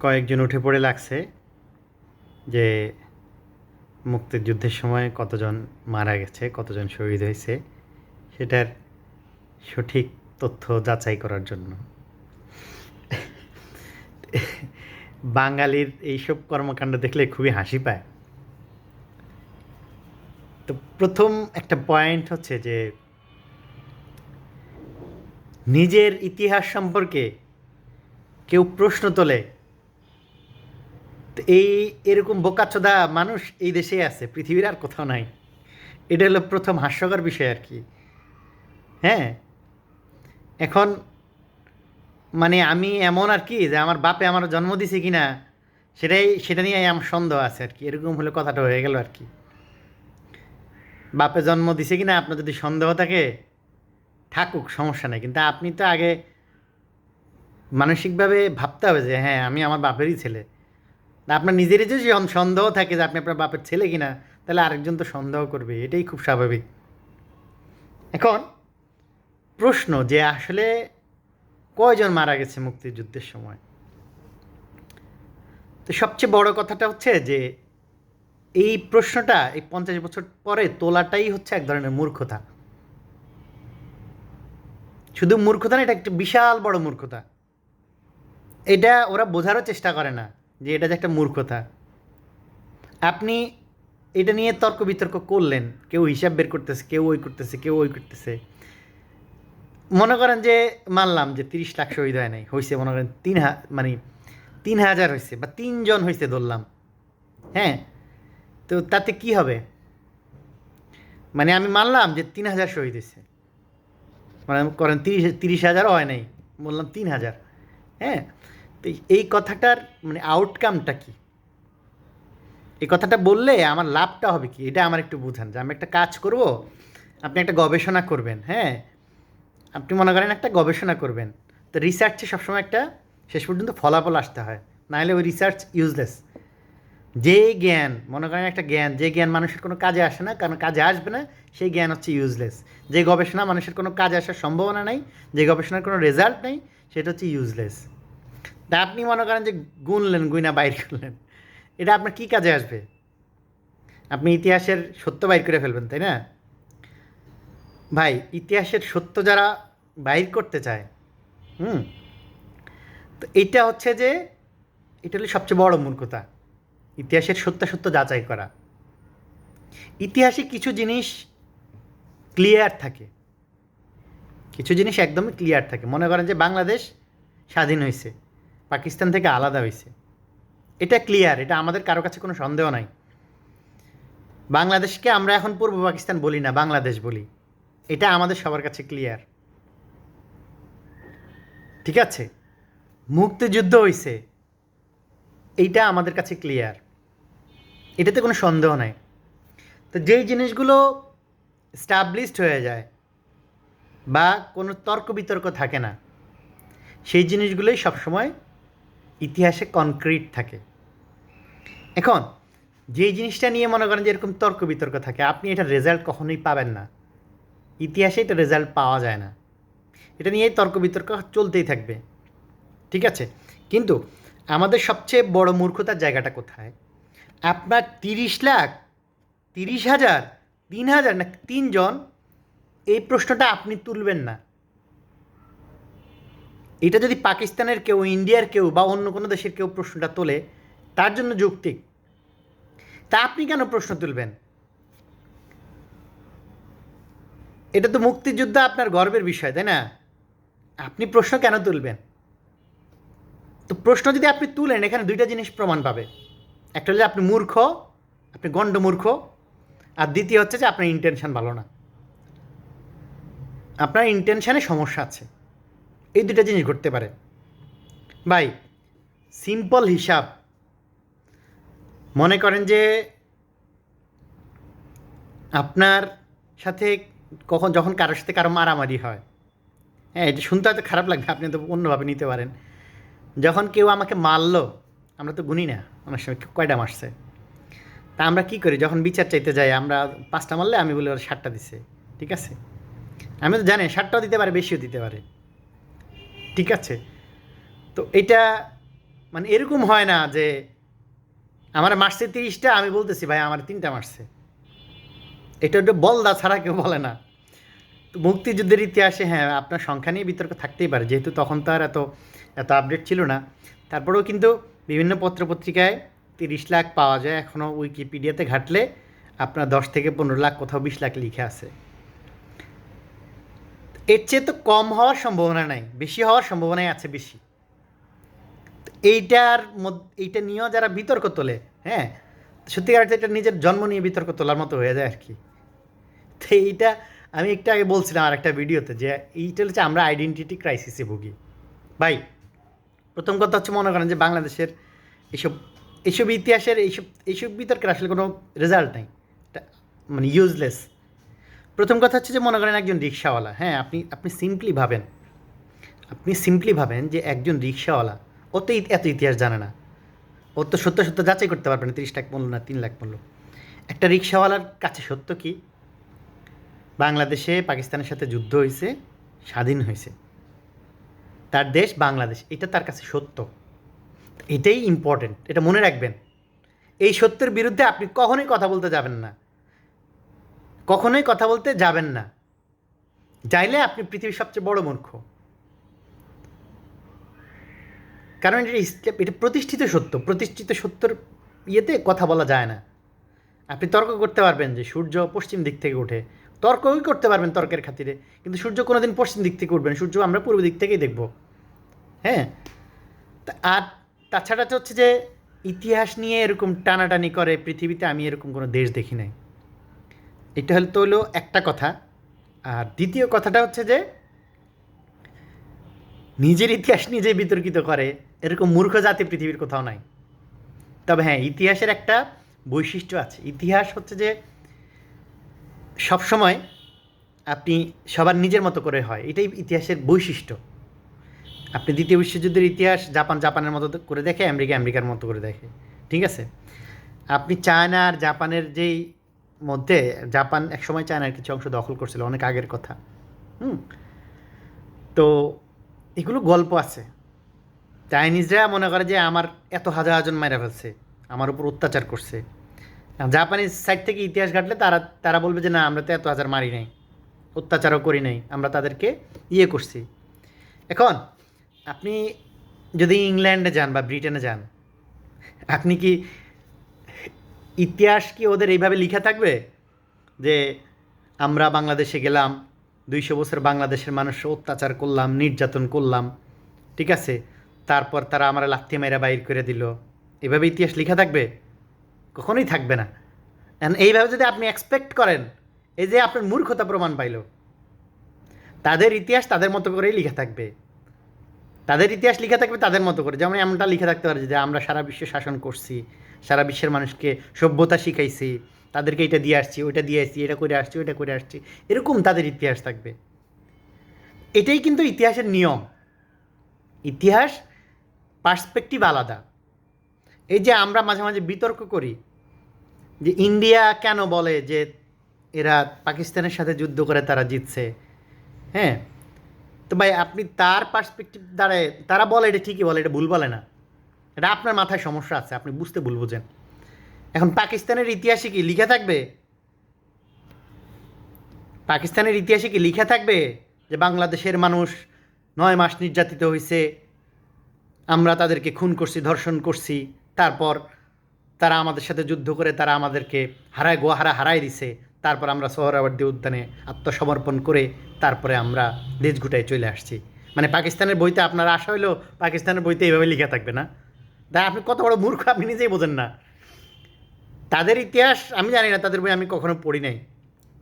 কয়েকজন উঠে পড়ে লাগছে যে মুক্তিযুদ্ধের সময় কতজন মারা গেছে, কতজন শহীদ হয়েছে, সেটার সঠিক তথ্য যাচাই করার জন্য। বাঙালির এইসব কর্মকাণ্ড দেখলে খুবই হাসি পায়। তো প্রথম একটা পয়েন্ট হচ্ছে যে নিজের ইতিহাস সম্পর্কে কেউ প্রশ্ন তোলে এই এরকম বোকাচোদা মানুষ এই দেশেই আছে, পৃথিবীর আর কোথাও নাই। এটা হলো প্রথম হাস্যকর বিষয় আর কি। হ্যাঁ? এখন মানে আমি এমন আর কি যে আমার বাপে আমার জন্ম দিছে কি না সেটাই, সেটা নিয়ে আমার সন্দেহ আছে আর কি। এরকম হলে কথাটা হয়ে গেল আর কি। বাপে জন্ম দিছে কি না আপনার যদি সন্দেহ থাকে, থাকুক, সমস্যা নেই। কিন্তু আপনি তো আগে মানসিকভাবে ভাবতে হবে যে হ্যাঁ আমি আমার বাপেরই ছেলে। তা আপনার নিজেরই যদি সন- সন্দেহ থাকে যে আপনি আপনার বাপের ছেলে কিনা, তাহলে আরেকজন তো সন্দেহ করবে, এটাই খুব স্বাভাবিক। এখন, প্রশ্ন যে আসলে কয়জন মারা গেছে মুক্তিযুদ্ধের সময়? তো সবচেয়ে বড় কথাটা হচ্ছে যে, এই প্রশ্নটা এই পঞ্চাশ বছর পরে তোলাটাই হচ্ছে এক ধরনের মূর্খতা। শুধু মূর্খতা না, এটা একটা বিশাল বড় মূর্খতা। এটা ওরা বোঝারও চেষ্টা করে না। যে এটা যে একটা মূর্খতা। আপনি এটা নিয়ে তর্ক বিতর্ক করলেন, কেউ হিসাব বের করতেছে, কেউ ওই করতেছে, কেউ ওই করতেছে। মনে করেন যে মানলাম যে তিরিশ লাখ শহীদ হয় নাই হয়েছে মনে করেন তিন হা মানে তিন হাজার হয়েছে বা তিনজন হয়েছে ধরলাম। হ্যাঁ? তো তাতে কি হবে? মানে আমি মানলাম যে তিন হাজার শহীদ হয়েছে মানে করেন তিরিশ তিরিশ হাজারও হয় নাই, বললাম তিন হাজার। হ্যাঁ? তো এই কথাটার মানে আউটকামটা কি? এই কথাটা বললে আমার লাভটা হবে কি? এটা আমার একটু বুঝান যে আমি একটা কাজ করব, আপনি একটা গবেষণা করবেন হ্যাঁ? আপনি মনে করেন একটা গবেষণা করবেন। তো রিসার্চে সবসময় একটা শেষ পর্যন্ত ফলাফল আসতে হয়। নাহলে ওই রিসার্চ ইউজলেস যে জ্ঞান, মনে করেন একটা জ্ঞান, যে জ্ঞান মানুষের কোনো কাজে আসে না, কারণ কাজে আসবে না, সেই জ্ঞান হচ্ছে ইউজলেস যে গবেষণা মানুষের কোনো কাজে আসার সম্ভাবনা নেই, যে গবেষণার কোনো রেজাল্ট নেই, সেটা হচ্ছে ইউজলেস তা আপনি মনে করেন যে গুনলেন, গুইনা বাইর করলেন, এটা আপনার কী কাজে আসবে? আপনি ইতিহাসের সত্য বাইর করে ফেলবেন, তাই না? ভাই, ইতিহাসের সত্য যারা বাইর করতে চায়, হুম? তো এটা হচ্ছে যে, এটা হলো সবচেয়ে বড় মূর্খতা ইতিহাসের সত্য সত্য যাচাই করা। ইতিহাসে কিছু জিনিস ক্লিয়ার থাকে। কিছু জিনিস একদমই ক্লিয়ার থাকে। মনে করেন যে বাংলাদেশ স্বাধীন হয়েছে পাকিস্তান থেকে আলাদা হয়েছে এটা ক্লিয়ার এটা আমাদের কারও কাছে কোনো সন্দেহ নাই। বাংলাদেশকে আমরা এখন পূর্ব পাকিস্তান বলি না, বাংলাদেশ বলি। এটা আমাদের সবার কাছে ক্লিয়ার ঠিক আছে? মুক্তিযুদ্ধ হয়েছে এইটা আমাদের কাছে ক্লিয়ার এটাতে কোনো সন্দেহ নাই। তো যেই জিনিসগুলো স্টাবলিশড হয়ে যায় বা কোনো তর্ক বিতর্ক থাকে না, সেই জিনিসগুলোই সবসময় ইতিহাসে কনক্রিট থাকে। এখন, যেই জিনিসটা নিয়ে মনে করেন যে এরকম তর্ক বিতর্ক থাকে, আপনি এটা রেজাল্ট কখনোই পাবেন না। ইতিহাসে এটা রেজাল্ট পাওয়া যায় না। এটা নিয়েই তর্ক বিতর্ক চলতেই থাকবে। ঠিক আছে? কিন্তু আমাদের সবচেয়ে বড় মূর্খতার জায়গাটা কোথায়? আপনার তিরিশ লাখ, তিরিশ হাজার, তিন হাজার না তিনজন, এই প্রশ্নটা আপনি তুলবেন না। এটা যদি পাকিস্তানের কেউ, ইন্ডিয়ার কেউ বা অন্য কোনো দেশের কেউ প্রশ্নটা তোলে, তার জন্য যৌক্তিক। তা আপনি কেন প্রশ্ন তুলবেন? এটা তো মুক্তিযুদ্ধ আপনার গর্বের বিষয়, তাই না? আপনি প্রশ্ন কেন তুলবেন? তো প্রশ্ন যদি আপনি তুলেন, এখানে দুইটা জিনিস প্রমাণ পাবে। একটা হচ্ছে আপনি মূর্খ, আপনি গণ্ড মূর্খ, আর দ্বিতীয় হচ্ছে যে আপনার ইন্টেনশন ভালো না। আপনার ইন্টেনশানে সমস্যা আছে। এই দুটো জিনিস ঘটতে পারে। ভাই সিম্পল হিসাব। মনে করেন যে আপনার সাথে কখন যখন কারোর সাথে কারও মারামারি হয়। হ্যাঁ এটা শুনতে হয়তো খারাপ লাগবে, আপনি তো অন্যভাবে নিতে পারেন। যখন কেউ আমাকে মারলো, আমরা তো গুনি না, অনেক সময় কয়টা মারছে। তা আমরা কি করি? যখন বিচার চাইতে যাই, আমরা পাঁচটা মারলে আমি বলি ওরা ষাটটা দিছে, ঠিক আছে? আমি তো জানি ষাটটাও দিতে পারে, বেশিও দিতে পারে। ঠিক আছে? তো এটা মানে এরকম হয় না যে আমার মারছে তিরিশটা, আমি বলতেছি, ভাই, আমার তিনটা মারছে। এটা একটু বলদা ছাড়া কেউ বলে না। তো মুক্তিযুদ্ধের ইতিহাসে হ্যাঁ আপনার সংখ্যা নিয়ে বিতর্ক থাকতেই পারে, যেহেতু তখন তো আর এত এত আপডেট ছিল না। তারপরেও কিন্তু বিভিন্ন পত্রপত্রিকায় তিরিশ লাখ পাওয়া যায় এখনও উইকিপিডিয়াতে ঘাটলে আপনার দশ থেকে পনেরো লাখ, কোথাও বিশ লাখ লিখে আছে। এর চেয়ে তো কম হওয়ার সম্ভাবনা নাই, বেশি হওয়ার সম্ভাবনাই আছে বেশি। এইটার এইটা নিয়েও যারা বিতর্ক তোলে হ্যাঁ সত্যিকার এটা নিজের জন্ম নিয়ে বিতর্ক তোলার মতো হয়ে যায় আর কি। তো এইটা আমি একটু আগে বলছিলাম আর একটা ভিডিওতে যে এইটা হচ্ছে আমরা আইডেন্টিটি ক্রাইসিসে ভুগি। ভাই, প্রথম কথা হচ্ছে মনে করেন যে বাংলাদেশের এইসব এইসব ইতিহাসের এইসব এইসব বিতর্কের আসলে কোনো রেজাল্ট নেই। মানে ইউজলেস প্রথম কথা হচ্ছে যে মনে করেন একজন রিক্সাওয়ালা হ্যাঁ আপনি আপনি সিম্পলি ভাবেন, আপনি সিম্পলি ভাবেন যে একজন রিক্সাওয়ালা, ও তো এত ইতিহাস জানে না। ও তো সত্য সত্য যাচাই করতে পারবে না, তিরিশ লাখ বলল না তিন লাখ বলল একটা রিক্সাওয়ালার কাছে সত্য কি? বাংলাদেশে পাকিস্তানের সাথে যুদ্ধ হয়েছে স্বাধীন হয়েছে তার দেশ বাংলাদেশ, এটা তার কাছে সত্য। এটাই ইম্পর্টেন্ট এটা মনে রাখবেন। এই সত্যের বিরুদ্ধে আপনি কখনোই কথা বলতে যাবেন না। কখনোই কথা বলতে যাবেন না। যাইলে আপনি পৃথিবীর সবচেয়ে বড় মূর্খ। কারণ এটা এটা প্রতিষ্ঠিত সত্য। প্রতিষ্ঠিত সত্যর ইয়েতে কথা বলা যায় না। আপনি তর্ক করতে পারবেন যে সূর্য পশ্চিম দিক থেকে ওঠে। তর্কই করতে পারবেন তর্কের খাতিরে। কিন্তু সূর্য কোনোদিন পশ্চিম দিক থেকে উঠবেন সূর্য আমরা পূর্ব দিক থেকেই দেখব। হ্যাঁ? আর তাছাড়া তো হচ্ছে যে ইতিহাস নিয়ে এরকম টানাটানি করে পৃথিবীতে আমি এরকম কোনো দেশ দেখি নাই। এটা হলো তো হলো একটা কথা। আর দ্বিতীয় কথাটা হচ্ছে যে, নিজের ইতিহাস নিজে বিতর্কিত করে। এরকম মূর্খ জাতি পৃথিবীর কোথাও নাই। তবে হ্যাঁ ইতিহাসের একটা বৈশিষ্ট্য আছে। ইতিহাস হচ্ছে যে, সবসময় আপনি সবার নিজের মতো করে হয়। এটাই ইতিহাসের বৈশিষ্ট্য। আপনি দ্বিতীয় বিশ্বযুদ্ধের ইতিহাস জাপান, জাপানের মতো করে দেখে, আমেরিকা, আমেরিকার মতো করে দেখে। ঠিক আছে? আপনি চায়না আর জাপানের যেই মধ্যে জাপান একসময় চায়নার কিছু অংশ দখল করছিল, অনেক আগের কথা। হুম? তো এগুলো গল্প আছে। চাইনিজরা মনে করে যে আমার এত হাজার হাজার মাইরা ফেলছে, আমার উপর অত্যাচার করছে। জাপানিজ সাইড থেকে ইতিহাস ঘাটলে তারা তারা বলবে যে না, আমরা তো এত হাজার মারি নাই, অত্যাচারও করি নাই, আমরা তাদেরকে ইয়ে করছি। এখন, আপনি যদি ইংল্যান্ডে যান বা ব্রিটেনে যান, আপনি কি ইতিহাস কি ওদের এইভাবে লিখা থাকবে? যে আমরা বাংলাদেশে গেলাম, দুইশো বছর বাংলাদেশের মানুষ অত্যাচার করলাম, নির্যাতন করলাম, ঠিক আছে? তারপর তারা আমরা লাথি মেরা বাইর করে দিল। এভাবে ইতিহাস লেখা থাকবে? কখনোই থাকবে না। এইভাবে যদি আপনি এক্সপেক্ট করেন, এই যে আপনার মূর্খতা প্রমাণ পাইল, তাদের ইতিহাস তাদের মতো করেই লেখা থাকবে। তাদের ইতিহাস লেখা থাকবে তাদের মতো করে। যেমন এমনটা লিখে থাকতে পারে যে আমরা সারা বিশ্বে শাসন করছি, সারা বিশ্বের মানুষকে সভ্যতা শিখাইছি, তাদেরকে এটা দিয়ে আসছি, ওইটা দিয়ে আসছি, এটা করে আসছি, ওইটা করে আসছি, এরকম তাদের ইতিহাস থাকবে। এটাই কিন্তু ইতিহাসের নিয়ম। ইতিহাস পার্সপেক্টিভ আলাদা। এই যে আমরা মাঝে মাঝে বিতর্ক করি যে ইন্ডিয়া কেন বলে যে এরা পাকিস্তানের সাথে যুদ্ধ করে তারা জিতছে? হ্যাঁ? তো ভাই, আপনি তার পার্সপেক্টিভ দ্বারায় তারা বলে এটা ঠিকই বলে, এটা ভুল বলে না। এটা আপনার মাথায় সমস্যা আছে, আপনি বুঝতে ভুল বুঝেন। এখন পাকিস্তানের ইতিহাসে কি লিখা থাকবে? পাকিস্তানের ইতিহাসে কি লিখা থাকবে যে বাংলাদেশের মানুষ নয় মাস নির্যাতিত হয়েছে আমরা তাদেরকে খুন করছি, ধর্ষণ করছি, তারপর তারা আমাদের সাথে যুদ্ধ করে তারা আমাদেরকে হারায় গোহারা হারায় দিছে। তারপর আমরা সোহরাবর্দী উদ্যানে আত্মসমর্পণ করে তারপরে আমরা দেশ গুটায় চলে আসছি। মানে পাকিস্তানের বইতে আপনার আশা হইলেও পাকিস্তানের বইতে এইভাবে লেখা থাকবে না। তাই আপনি কত বড় মূর্খ, আপনি নিজেই বোঝেন না। তাদের ইতিহাস, আমি জানি না, তাদের বই আমি কখনো পড়ি নাই।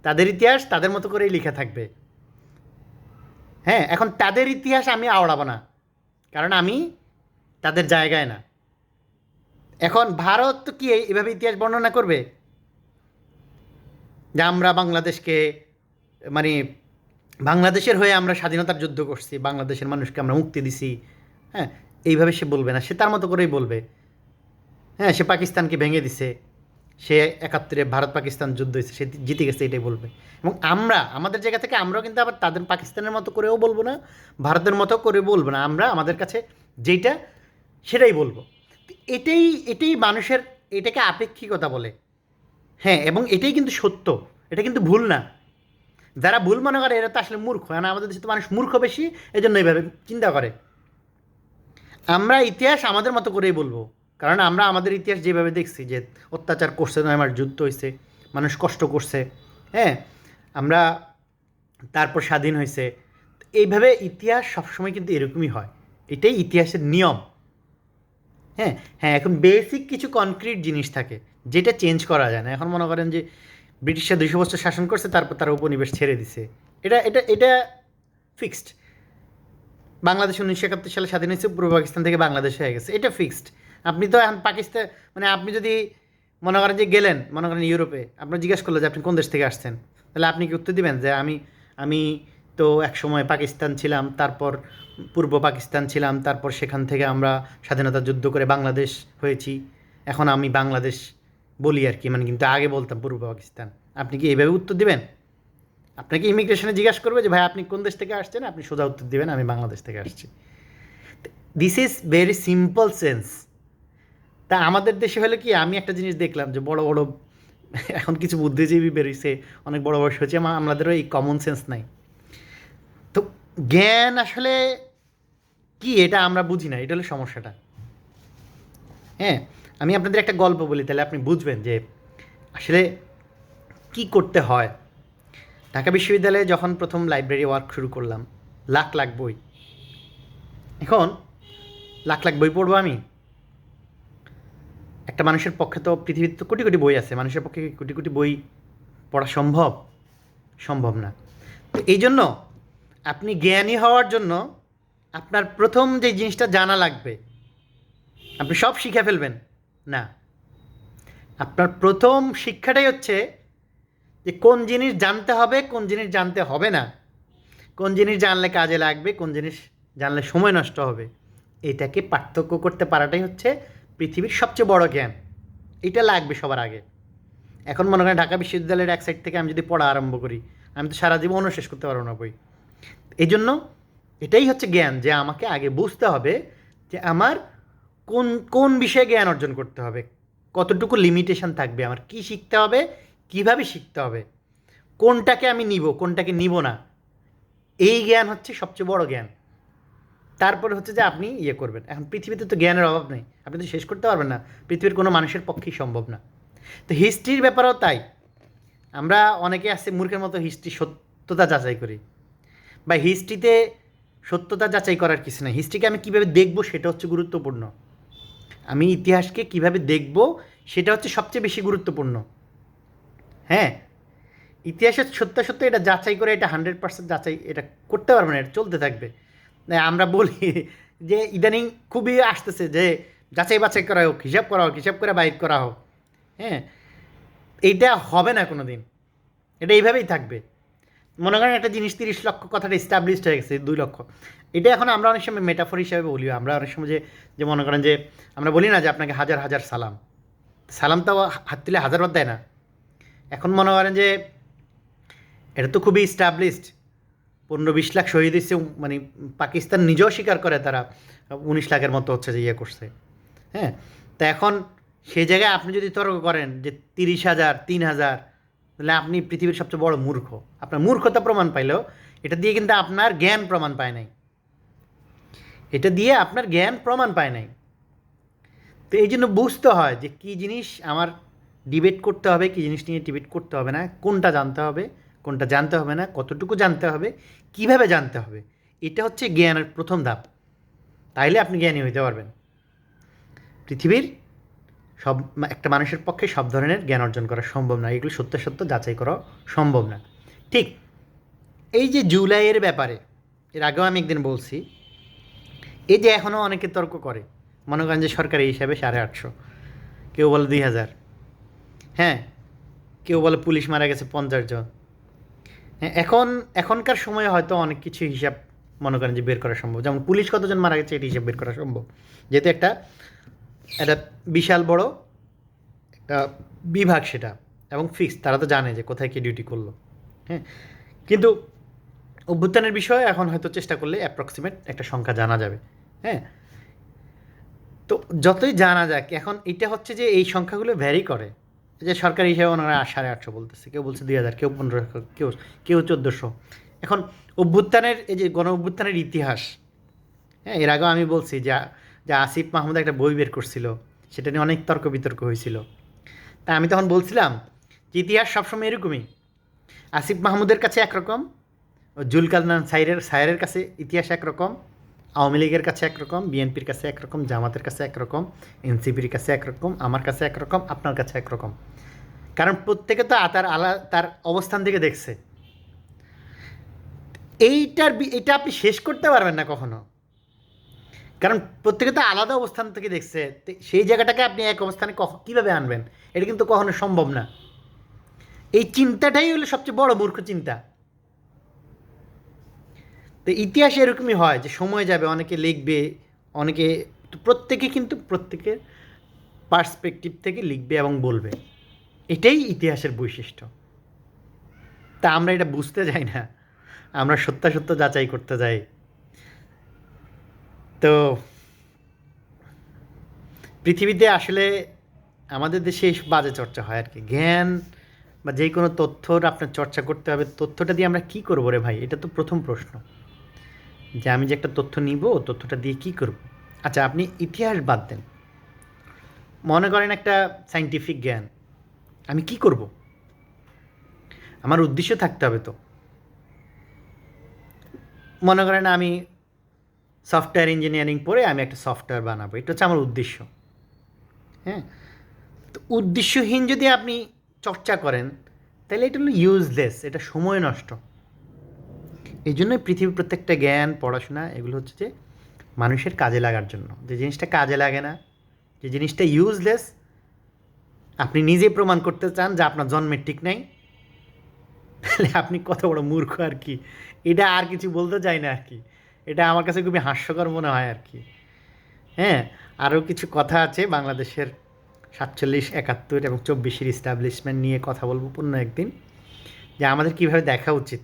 তাদের ইতিহাস তাদের মতো করেই লেখা থাকবে। হ্যাঁ এখন তাদের ইতিহাস আমি আওড়াবো না। কারণ আমি তাদের জায়গায় না। এখন ভারত কি এই- এভাবে ইতিহাস বর্ণনা করবে? যে আমরা বাংলাদেশকে মানে বাংলাদেশের হয়ে আমরা স্বাধীনতার যুদ্ধ করছি, বাংলাদেশের মানুষকে আমরা মুক্তি দিছি হ্যাঁ এইভাবে সে বলবে না, সে তার মতো করেই বলবে। হ্যাঁ সে পাকিস্তানকে ভেঙে দিছে, সে একাত্তরে ভারত পাকিস্তান যুদ্ধ হয়েছে, সে জিতে গেছে, এটাই বলবে। এবং আমরা, আমাদের জায়গা থেকে আমরাও কিন্তু আবার তাদের পাকিস্তানের মতো করেও বলব না, ভারতের মতো করে বলব না, আমরা আমাদের কাছে যেটা সেটাই বলব। এটাই এটাই মানুষের, এটাকে আপেক্ষিকতা বলে। হ্যাঁ এবং এটাই কিন্তু সত্য। এটা কিন্তু ভুল না। যারা ভুল মনে করে, এরা তো আসলে মূর্খ। কারণ আমাদের দেশে তো মানুষ মূর্খ বেশি এই জন্য এইভাবে চিন্তা করে। আমরা ইতিহাস আমাদের মতো করেই বলব। কারণ আমরা আমাদের ইতিহাস যেভাবে দেখছি যে অত্যাচার করছে, নয় আমার যুদ্ধ হয়েছে, মানুষ কষ্ট করছে হ্যাঁ? আমরা তারপর স্বাধীন হয়েছে। এইভাবে ইতিহাস সবসময় কিন্তু এরকমই হয়। এটাই ইতিহাসের নিয়ম। হ্যাঁ হ্যাঁ এখন বেসিক কিছু কনক্রিট জিনিস থাকে। যেটা চেঞ্জ করা যায় না। এখন মনে করেন যে ব্রিটিশরা দুইশো বছর শাসন করছে, তারপর তারা উপনিবেশ ছেড়ে দিছে। এটা এটা এটা ফিক্সড বাংলাদেশ উনিশশো একাত্তর সালে স্বাধীন হয়েছে, পূর্ব পাকিস্তান থেকে বাংলাদেশ হয়ে গেছে। এটা ফিক্সড আপনি তো এখন পাকিস্তান মানে আপনি যদি মনে করেন যে গেলেন, মনে করেন ইউরোপে, আপনার জিজ্ঞেস করল যে আপনি কোন দেশ থেকে আসছেন? তাহলে আপনি কি উত্তর দিবেন যে আমি আমি তো এক সময় পাকিস্তান ছিলাম, তারপর পূর্ব পাকিস্তান ছিলাম, তারপর সেখান থেকে আমরা স্বাধীনতা যুদ্ধ করে বাংলাদেশ হয়েছি। এখন আমি বাংলাদেশ বলি আর কি মানে কিন্তু আগে বলতাম পূর্ব পাকিস্তান। আপনি কি এইভাবে উত্তর দিবেন? আপনাকে ইমিগ্রেশনে জিজ্ঞাসা করবে যে, ভাই, আপনি কোন দেশ থেকে আসছেন? আপনি সোজা উত্তর দিবেন, আমি বাংলাদেশ থেকে আসছি। This is very simple sense তা আমাদের দেশে হলে কি, আমি একটা জিনিস দেখলাম যে, বড় বড়, এখন কিছু বুদ্ধিজীবী বেরিয়েছে, অনেক বড় বয়স হয়েছে, আমা- আমাদেরও এই কমন সেন্স নাই। তো জ্ঞান আসলে কি, এটা আমরা বুঝি না, এটা হলো সমস্যাটা। হ্যাঁ? আমি আপনাদের একটা গল্প বলি, তাহলে আপনি বুঝবেন যে আসলে কি করতে হয়। ঢাকা বিশ্ববিদ্যালয়ে যখন প্রথম লাইব্রেরি ওয়ার্ক শুরু করলাম, লাখ লাখ বই। এখন লাখ লাখ বই পড়ব আমি? একটা মানুষের পক্ষে তো পৃথিবীতে তো কোটি কোটি বই আছে, মানুষের পক্ষে কোটি কোটি বই পড়া সম্ভব? সম্ভব না। তো এই জন্য আপনি জ্ঞানী হওয়ার জন্য আপনার প্রথম যে জিনিসটা জানা লাগবে, আপনি সব শিখে ফেলবেন। না। আপনার প্রথম শিক্ষাটাই হচ্ছে যে কোন জিনিস জানতে হবে, কোন জিনিস জানতে হবে না। কোন জিনিস জানলে কাজে লাগবে, কোন জিনিস জানলে সময় নষ্ট হবে। এটাকে পার্থক্য করতে পারাটাই হচ্ছে পৃথিবীর সবচেয়ে বড় জ্ঞান। এটা লাগবে সবার আগে। এখন মনে করেন ঢাকা বিশ্ববিদ্যালয়ের এক সাইড থেকে আমি যদি পড়া আরম্ভ করি, আমি তো সারা জীবনও শেষ করতে পারব না বই। এই জন্য এটাই হচ্ছে জ্ঞান যে আমাকে আগে বুঝতে হবে যে আমার কোন কোন বিষয়ে জ্ঞান অর্জন করতে হবে? কতটুকু লিমিটেশন থাকবে? আমার কি শিখতে হবে? কীভাবে শিখতে হবে? কোনটাকে আমি নিব, কোনটাকে নিব না? এই জ্ঞান হচ্ছে সবচেয়ে বড় জ্ঞান। তারপরে হচ্ছে যে আপনি ইয়ে করবেন। এখন পৃথিবীতে তো জ্ঞানের অভাব নেই। আপনি তো শেষ করতে পারবেন না। পৃথিবীর কোনো মানুষের পক্ষেই সম্ভব না। তো হিস্ট্রির ব্যাপারেও তাই। আমরা অনেকে আছে মূর্খের মতো হিস্ট্রি সত্যতা যাচাই করি। বা হিস্ট্রিতে সত্যতা যাচাই করার কিছু নেই। হিস্ট্রিকে আমি কীভাবে দেখব সেটা হচ্ছে গুরুত্বপূর্ণ। আমি ইতিহাসকে কীভাবে দেখব সেটা হচ্ছে সবচেয়ে বেশি গুরুত্বপূর্ণ। হ্যাঁ? ইতিহাসের সত্য সত্য এটা যাচাই করে এটা হান্ড্রেড পার্সেন্ট যাচাই এটা করতে পারবে না, এটা চলতে থাকবে। আমরা বলি যে ইদানিং খুবই আসতেছে যে যাচাই বাছাই করা হোক, হিসাব করা হোক, হিসাব করে বাইর করা হোক। হ্যাঁ? এইটা হবে না কোনো দিন এটা এইভাবেই থাকবে। মনে করেন একটা জিনিস তিরিশ লক্ষ কথাটা এস্টাবলিশড হয়ে গেছে, দুই লক্ষ। এটা এখন আমরা অনেক সময় মেটাফোর হিসাবে বলি, আমরা অনেক সময় যে মনে করেন যে, আমরা বলি না যে আপনাকে হাজার হাজার সালাম। সালাম তো হাত তুলে হাজার বার দেয় না। এখন মনে করেন যে, এটা তো খুবই স্টাবলিশড পনেরো বিশ লাখ শহীদ হচ্ছে মানে পাকিস্তান নিজেও স্বীকার করে তারা উনিশ লাখের মতো হচ্ছে যে ইয়ে করছে। হ্যাঁ? তা এখন সেই জায়গায় আপনি যদি তর্ক করেন যে তিরিশ হাজার, তিন হাজার তাহলে আপনি পৃথিবীর সবচেয়ে বড় মূর্খ। আপনার মূর্খতা প্রমাণ পাইলেও এটা দিয়ে কিন্তু আপনার জ্ঞান প্রমাণ পায় নাই। এটা দিয়ে আপনার জ্ঞান প্রমাণ পায় নাই। তো এই জন্য বুঝতে হয় যে কী জিনিস আমার ডিবেট করতে হবে, কী জিনিস নিয়ে ডিবেট করতে হবে না, কোনটা জানতে হবে, কোনটা জানতে হবে না, কতটুকু জানতে হবে, কীভাবে জানতে হবে, এটা হচ্ছে জ্ঞানের প্রথম ধাপ। তাইলে আপনি জ্ঞানী হইতে পারবেন। পৃথিবীর সব একটা মানুষের পক্ষে সব ধরনের জ্ঞান অর্জন করা সম্ভব না এগুলো সত্য সত্য যাচাই করা সম্ভব না। ঠিক এই যে জুলাইয়ের ব্যাপারে, এর আগেও আমি একদিন বলছি, এই যে এখনও অনেকে তর্ক করে, মনে করেন যে সরকারি হিসাবে সাড়ে আটশো, কেউ বলে দুই হাজার। হ্যাঁ কেউ বলে পুলিশ মারা গেছে পঞ্চাশ জন। হ্যাঁ এখন, এখনকার সময়ে হয়তো অনেক কিছু হিসাব মনে করেন যে বের করা সম্ভব। যেমন পুলিশ কতজন মারা গেছে, এটি হিসাব বের করা সম্ভব। যেহেতু একটা একটা বিশাল বড় একটা বিভাগ সেটা এবং ফিক্স তারা তো জানে যে কোথায় কি ডিউটি করল হ্যাঁ? কিন্তু অভ্যুত্থানের বিষয়ে এখন হয়তো চেষ্টা করলে অ্যাপ্রক্সিমেট একটা সংখ্যা জানা যাবে হ্যাঁ? তো যতই জানা যাক, এখন এটা হচ্ছে যে এই সংখ্যাগুলো ভ্যারি করে। যে সরকারি হিসেবে ওনারা সাড়ে আটশো বলতেছে, কেউ বলছে দুই হাজার, কেউ পনেরোশো কেউ কেউ চোদ্দোশো। এখন অভ্যুত্থানের, এই যে গণ অভ্যুত্থানের ইতিহাস হ্যাঁ এর আগেও আমি বলছি যে যে আসিফ মাহমুদ একটা বই বের করছিল, সেটা নিয়ে অনেক তর্ক বিতর্ক হয়েছিল। তা আমি তখন বলছিলাম যে ইতিহাস সবসময় এরকমই। আসিফ মাহমুদের কাছে একরকম, ও জুলকালনান সাইরের সাইরের কাছে ইতিহাস একরকম, আওয়ামী লীগের কাছে একরকম, বিএনপির কাছে একরকম, জামাতের কাছে একরকম, এনসিপির কাছে একরকম, আমার কাছে একরকম, আপনার কাছে একরকম। কারণ প্রত্যেকে তো তার আলা, তার অবস্থান থেকে দেখছে। এইটার এটা আপনি শেষ করতে পারবেন না কখনো। কারণ প্রত্যেকে তো আলাদা অবস্থান থেকে দেখছে। সেই জায়গাটাকে আপনি এক অবস্থানে কখ- কীভাবে আনবেন? এটা কিন্তু কখনো সম্ভব না। এই চিন্তাটাই হলো সবচেয়ে বড় মূর্খ চিন্তা। তো ইতিহাসে এরকমই হয় যে সময় যাবে, অনেকে লিখবে, অনেকে প্রত্যেকে কিন্তু প্রত্যেকের পার্সপেক্টিভ থেকে লিখবে এবং বলবে। এটাই ইতিহাসের বৈশিষ্ট্য। তা আমরা এটা বুঝতে যাই না। আমরা সত্যাসত্য যাচাই করতে যাই। তো পৃথিবীতে আসলে আমাদের দেশে বাজে চর্চা হয় আর কি। জ্ঞান বা যে কোনো তথ্যর আপনার চর্চা করতে হবে, তথ্যটা দিয়ে আমরা কি করব রে ভাই? এটা তো প্রথম প্রশ্ন। যে আমি যে একটা তথ্য নিব, তথ্যটা দিয়ে কি করব? আচ্ছা আপনি ইতিহাস বাদ দেন। মনে করেন একটা সাইন্টিফিক জ্ঞান। আমি কি করব? আমার উদ্দেশ্য থাকতে হবে তো। মনে করেন আমি সফটওয়্যার ইঞ্জিনিয়ারিং পড়ে আমি একটা সফটওয়্যার বানাবো। এটা হচ্ছে আমার উদ্দেশ্য। হ্যাঁ? তো উদ্দেশ্যহীন যদি আপনি চর্চা করেন, তাহলে এটা হলো ইউজলেস এটা সময় নষ্ট। এই জন্যই পৃথিবীর প্রত্যেকটা জ্ঞান, পড়াশোনা, এগুলো হচ্ছে যে মানুষের কাজে লাগার জন্য। যে জিনিসটা কাজে লাগে না, যে জিনিসটা ইউজলেস আপনি নিজে প্রমাণ করতে চান যে আপনার জন্মের ঠিক নাই, তাহলে আপনি কত বড় মূর্খ আর কি। এটা আর কিছু বলতে চাই না আর কি। এটা আমার কাছে খুবই হাস্যকর মনে হয় আর কি। হ্যাঁ আরও কিছু কথা আছে বাংলাদেশের সাতচল্লিশ, একাত্তর এবং চব্বিশের ইস্টাবলিশমেন্ট নিয়ে কথা বলব পূর্ণ একদিন। যে আমাদের কীভাবে দেখা উচিত।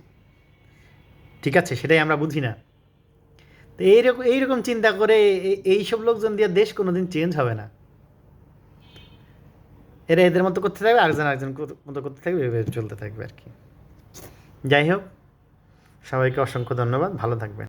ঠিক আছে? সেটাই আমরা বুঝি না। তো এইরকম এইরকম চিন্তা করে এ- এইসব লোকজন দিয়ে দেশ কোনো দিন চেঞ্জ হবে না। এরা এদের মতো করতে থাকবে, আরেকজন আরেকজন মতো করতে থাকবে, এভাবে চলতে থাকবে আর কি। যাই হোক, সবাইকে অসংখ্য ধন্যবাদ। ভালো থাকবেন।